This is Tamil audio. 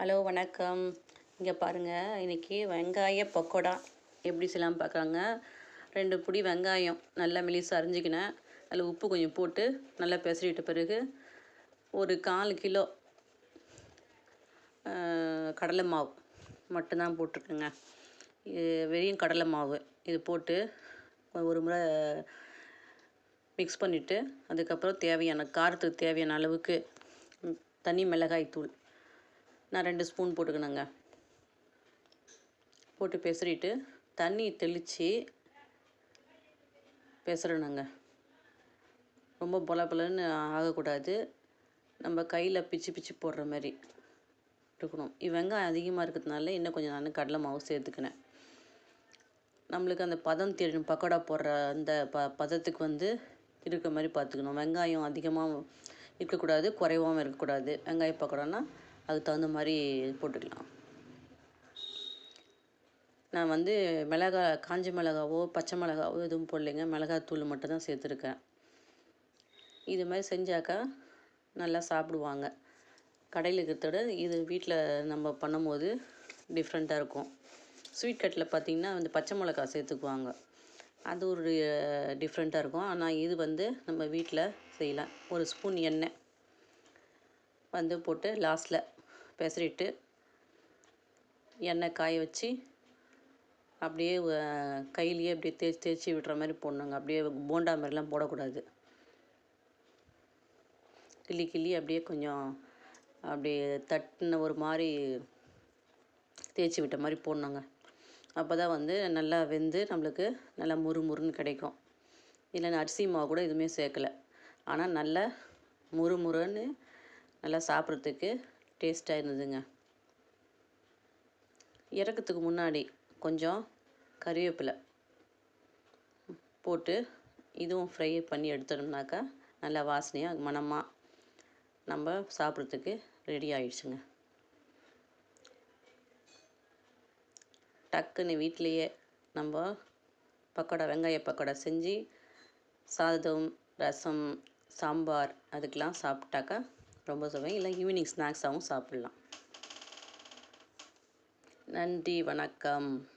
ஹலோ வணக்கம். இங்கே பாருங்கள் இன்றைக்கி வெங்காய பக்கோடா எப்படி செய்யலாம் பார்க்குறாங்க ரெண்டு பிடி வெங்காயம் நல்லா மெலிசு அரிஞ்சிக்கினேன். அதில் உப்பு கொஞ்சம் போட்டு நல்லா பெசரிட்ட பிறகு ஒரு கால் கிலோ கடலை மாவு மட்டும்தான் போட்டிருக்கேங்க. இது கடலை மாவு. இது போட்டு ஒரு முறை மிக்ஸ் பண்ணிவிட்டு அதுக்கப்புறம் தேவையான காரத்துக்கு தேவையான அளவுக்கு தனி மிளகாய் தூள் நான் ரெண்டு ஸ்பூன் போட்டுக்கணுங்க. போட்டு பெசரிட்டு தண்ணி தெளித்து பெசரணுங்க ரொம்ப பொல பொலன்னு ஆகக்கூடாது. நம்ம கையில் பிச்சு பிச்சு போடுற மாதிரி இருக்கணும். வெங்காயம் அதிகமாக இருக்கிறதுனால இன்னும் கொஞ்சம் நான் கடலை மாவு சேர்த்துக்கினேன். நம்மளுக்கு அந்த பதம் தெரியும் பக்கோடா போடுற அந்த ப பதத்துக்கு வந்து இருக்கிற மாதிரி பார்த்துக்கணும். வெங்காயம் அதிகமாக இருக்கக்கூடாது குறைவாகவும் இருக்கக்கூடாது. வெங்காய பக்கோடான்னா அதுக்கு தகுந்த மாதிரி போட்டுக்கலாம். நான் வந்து மிளகா காஞ்ச மிளகாவோ பச்சை மிளகாவோ எதுவும் போடலைங்க. மிளகாத்தூள் மட்டும் தான் சேர்த்துருக்கேன். இது மாதிரி செஞ்சாக்கா நல்லா சாப்பிடுவாங்க. கடையில் இருக்கிறத விட இது வீட்டில் நம்ம பண்ணும்போது டிஃப்ரெண்ட்டாக இருக்கும். ஸ்வீட் கட்டில் பார்த்திங்கன்னா வந்து பச்சை மிளகா சேர்த்துக்குவாங்க. அது ஒரு டிஃப்ரெண்ட்டாக இருக்கும். ஆனால் இது வந்து நம்ம வீட்டில் செய்யலாம். ஒரு ஸ்பூன் எண்ணெய் வந்து போட்டு லாஸ்ட்டில் பெசரிட்டு எண்ணெய் காய வச்சு அப்படியே கையிலேயே அப்படியே தேய்ச்சி தேய்ச்சி விடுற மாதிரி போடணுங்க. அப்படியே போண்டா மாதிரிலாம் போடக்கூடாது. கிள்ளி கிள்ளி அப்படியே கொஞ்சம் அப்படியே தட்டின ஒரு மாதிரி தேய்ச்சி விட்ட மாதிரி போடணுங்க. அப்போ தான் வந்து நல்லா வெந்து நம்மளுக்கு நல்லா முறுமுறுன்னு கிடைக்கும். இல்லைன்னா அரிசி மாவு கூட எதுவுமே சேர்க்கல. ஆனால் நல்லா முறு முறுன்னு நல்லா சாப்பிட்றதுக்கு டேஸ்ட்டாக இருந்ததுங்க இறக்கத்துக்கு முன்னாடி கொஞ்சம் கறிவேப்பிலை போட்டு இதுவும் ஃப்ரை பண்ணி எடுத்துட்டோம்னாக்கா நல்லா வாசனையாக மணமாக நம்ம சாப்பிட்றதுக்கு ரெடி ஆயிடுச்சுங்க. டக்குன்னு வீட்டிலையே நம்ம பக்கோடா வெங்காய பக்கோடா செஞ்சு சாதம் ரசம் சாம்பார் அதுக்கெலாம் சாப்பிட்டாக்கா ரொம்ப சுவை இல்லை ஈவினிங் ஸ்நாக்ஸாகவும் சாப்பிட்லாம். நன்றி வணக்கம்.